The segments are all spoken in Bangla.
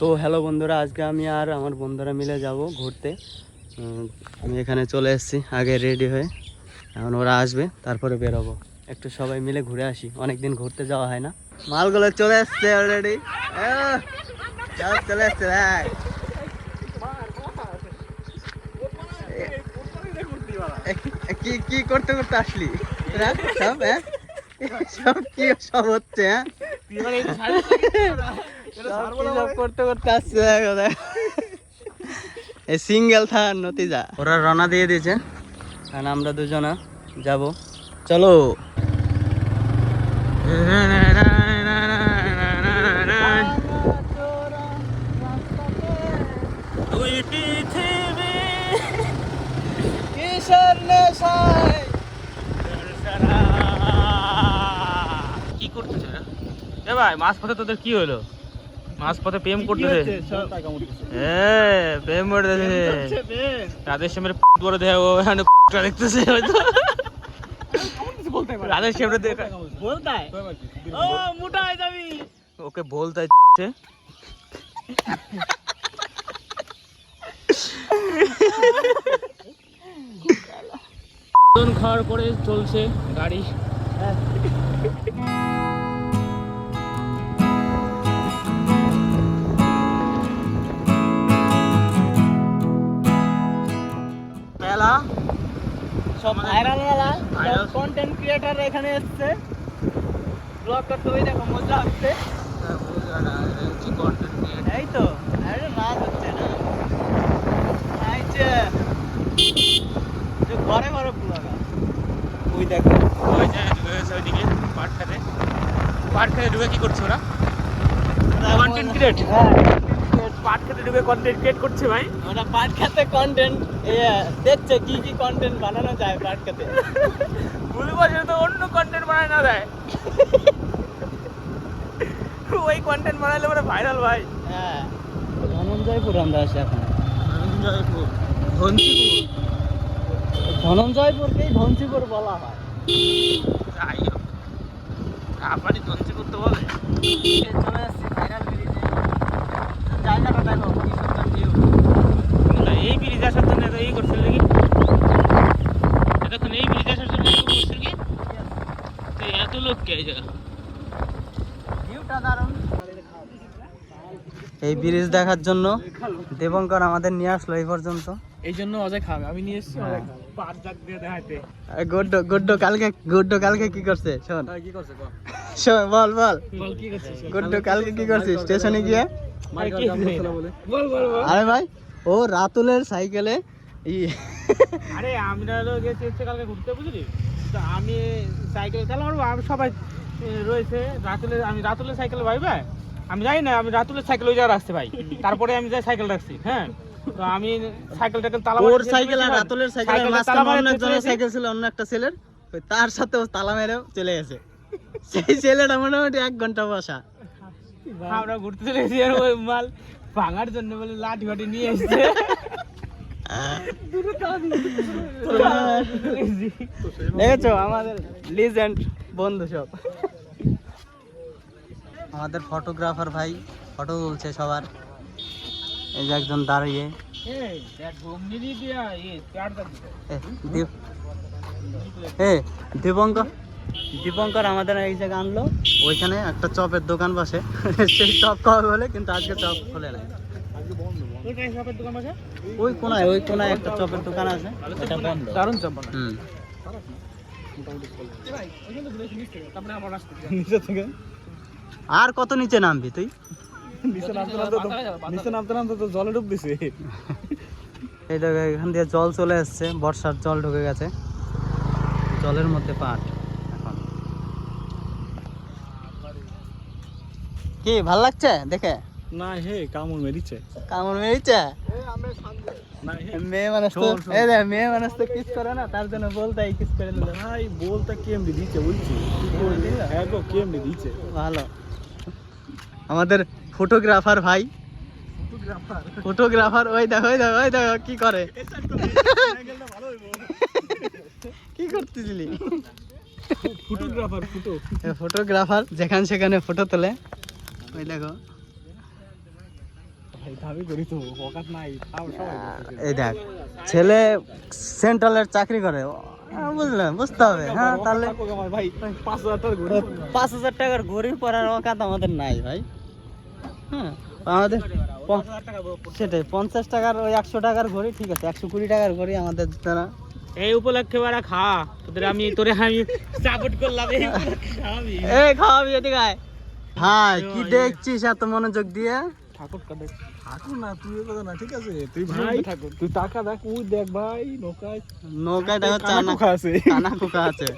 তো হ্যালো বন্ধুরা, আজকে আমি আর আমার বন্ধুরা মিলে যাব ঘুরতে। আমি এখানে চলে এসেছি, আগে রেডি হয়ে। এখন ওরা আসবে, তারপরে বেরোবো। একটু সবাই মিলে ঘুরে আসি, অনেকদিন ঘুরতে যাওয়া হয় না। মালগুলো চলে এসছে অলরেডি চলে এসছে, ভাই। কি কি করতে করতে আসলি? সব হ্যাঁ? সব কি সব হচ্ছে হ্যাঁ? করতে করতে আসছে। এই সিঙ্গেল নতিজা। ওরা রওনা দিয়ে দিয়েছে আর আমরা দুজনা যাব। চলো। কি করতেছে? ভাই মাছ পথে তোদের কি হলো? মাছ পথে প্রেম করতেছে। এ প্রেম করতেছে। রাধের শ্যামের ও এখানে দেখতেছে হয়তো। রাধের শ্যামের দেখে। ও মোটা হয়ে যাবি। ওকে বলতে খাওয়ার পরে চলছে গাড়ি। পেলা কন্টেন্ট ক্রিয়েটার এখানে এসছে। ব্লগ করতে ওই দেখো মজা হচ্ছে এই তো আরে নাচ হচ্ছে না? আইছে যে ঘরে ঘরে পুরাগা ওই দেখো। ওই যে ঢুকে গেছে ওইদিকে পাট খেতে। পাট খেতে ঢুকে কি করছে ওরা? কন্টেন্ট ক্রিয়েট হ্যাঁ পাট খেতে ঢুকে কন্টেন্ট ক্রিয়েট করছে ভাই। ওরা পাট খাতে কন্টেন্ট দেখছে কি কি কন্টেন্ট বানানো যায় পাট খাতে তো অন্য কন্টেন্ট বানায় না দেয় ওই কন্টেন্ট বানাইলে মানে ভাইরাল ভাই। হ্যাঁ। ধনঞ্জয়পুর আমরা আছি এখন। ধনঞ্জয়পুরকেই ধনসিপুর বলা হয়। যাই হোক। ধনসি করতে বলে। চলে আসছি ভাইরাল জায়গাটা দেখো কি সুন্দর ভিউ না, এই ব্রিজ আসার জন্য এত এই করছিল নাকি এতক্ষণ এই ব্রিজ আসার জন্য এই কি তো এত লোক কে এই জায়গা ভিউটা দারুণ এই ব্রিজ দেখার জন্য দেবঙ্কর আমাদের নিয়ে আসলো এই পর্যন্ত। এই জন্য অজয় খাবে। আমি নিয়ে এসেছি অজয় খাবে। পাঁচ জাগ দিয়ে দেখাইতে। আর গুড্ডো গুড্ডো কালকে গুড্ডো কালকে কি করছে? শোন। কি করছে শোন বল বল। বল কি করছিস গুড্ডো কালকে কি করছিস স্টেশনে গিয়ে? বল বল বল। আরে ভাই ও রাতুলের সাইকেলে আরে আমরা গেছি হচ্ছে কালকে ঘুরতে বুঝলি? তো আমি সাইকেল চালাবো আমি সবাই রয়েছে। রাতুলের আমি রাতুলের সাইকেল ভাই ভাই? আমি জানি না আমি রাতুলের সাইকেল ওই জায়গায় রাখতে ভাই। তারপরে আমি যাই সাইকেল রাখছি হ্যাঁ? তো আমি সাইকেল টাইকেল তালা ওর সাইকেল আর রাতুলের সাইকেল মাঝখানে অন্য একজনের সাইকেল ছিল অন্য একটা ছেলের। ওই তার সাথে ও তালা মেরেও চলে গেছে। সেই ছেলেটা মোটামুটি এক ঘণ্টা বসা। আমরা ঘুরতে চলে গেছি আর ওই মাল ভাঙার জন্য বলে লাঠি ফাটি নিয়ে এসছে। দেখেছ? আমাদের লিজেন্ড বন্ধু সব। আমাদের ফটোগ্রাফার ভাই ফটো তুলছে সবার। এই যে একজন দাঁড়িয়ে। দীপঙ্কর। দীপঙ্কর আমাদের এই জায়গা আনলো। ওইখানে একটা চপের দোকান বসে। সেই চপ খাওয়াবে বলে, কিন্তু আজকে চপ খোলে নাই। ওই কোনায় ওই কোনায় একটা চপের দোকান আছে। এটা বন্ধ। দারুণ চপ বানায়। হুম। তারপরে আবার আসতে দিবে। আর কত নিচে নামবি তুই? নিচে নামতে নামতে তো জলে ডুব দিছে। এই দেখো এখান দিয়ে জল চলে এসছে বর্ষার জল ঢুকে গেছে। জলের মধ্যে পাট এখন। কি ভালো লাগছে? দেখে? না হে কামড় মেরিছে। কামড় মেরেছে? না হে মেয়ে মানুষ তো। এই দেখ, মেয়ে মানুষ তো কিস করে না তার জন্য বলতে কিস করে দিল। ভাই বলতে কেমনি দিছে বলছি? হ্যাঁ গো কেমনি দিছে ভালো। আমাদের ফটোগ্রাফার ভাই। ফটোগ্রাফার? ওই দেখো ওই দেখো ওই দেখো কি করে? কি করতেছিলি? Photographer photo. ফটোগ্রাফার যেখানে সেখানে ফটো তোলে। ওই দেখো আমি করি তো অকাত নাই তাও সবাই এই দেখ ছেলে সেন্ট্রালের চাকরি করে বুঝলেন বুঝতে হবে হ্যাঁ তাহলে ভাই? পাঁচ হাজার টাকার অকাত আমাদের নাই ভাই হ্যাঁ আমাদের সেটাই পঞ্চাশ টাকার ওই একশো টাকার ঘড়ি ঠিক আছে একশো কুড়ি টাকার ঘড়ি আমাদের দ্বারা এই উপলক্ষে বারা খা তোদের আমি তোরে আমি সাপোর্ট করলাম এই খাওয়াবি। এই খাওয়াবি এদিকে হ্যাঁ কি দেখছিস এত মনোযোগ দিয়ে? ঠাকুর কা ঠাকুর না তুই কথা না ঠিক আছে? তুই ভাই তুই টাকা দেখ উই দেখ ভাই নৌকায়। নৌকায় দেখো চানা খা আছে। কানা খোকা আছে।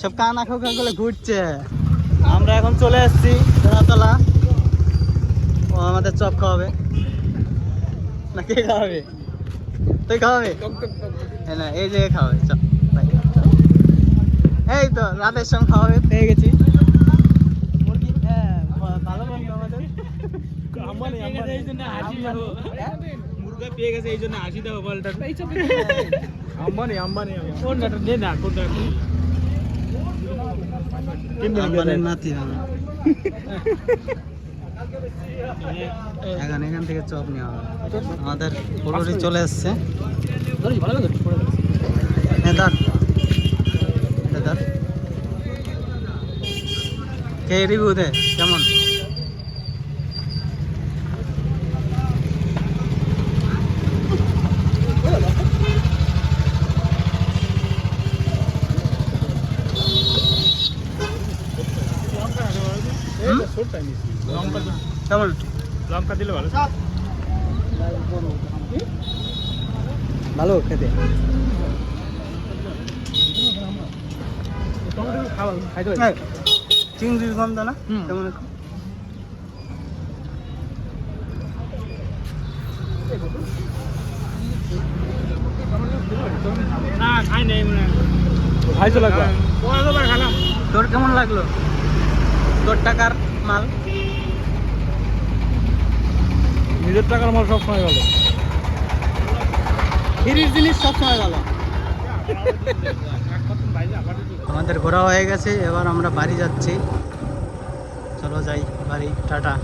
সব কানা খোকা গুলো ঘুরছে। আমরা এখন চলে এসেছি তেরাতলা ও আমাদের চপ খাওয়াবে। না কে খাওয়াবে? তুই খাওয়াবে? এই না এই যে খাওয়াবে চপ এই তো রাতের সঙ্গে খাওয়াবে পেয়ে গেছি মুরগি হ্যাঁ ভালো বন্ধু আমাদের আম্বানি আম্বানি এই জন্য হাসি দেখো মুরগা পেয়ে গেছে এই জন্য হাসি দেখো বলটা এই চপ আম্বানি। আম্বানি কোনটা নে না কোনটা আম্বানির নাতি আমি এখন এখান থেকে চপ নেওয়া হবে। আমাদের পুরোটি চলে এসছে। নেদার নেদার কে রিভিউ দে কেমন হুম? লঙ্কা কেমন লঙ্কা দিলে ভালো। ভালো খেতে। এই, চিংড়ির গন্ধ না। কেমন না খাই নাই মানে তোর কেমন লাগল? তোর টাকার মাল? নিজের টাকার মাল সব সময় গেল। ফ্রির জিনিস সবসময় ভালো আমাদের ঘোরা হয়ে গেছে এবার আমরা বাড়ি যাচ্ছি। চলো যাই বাড়ি টাটা।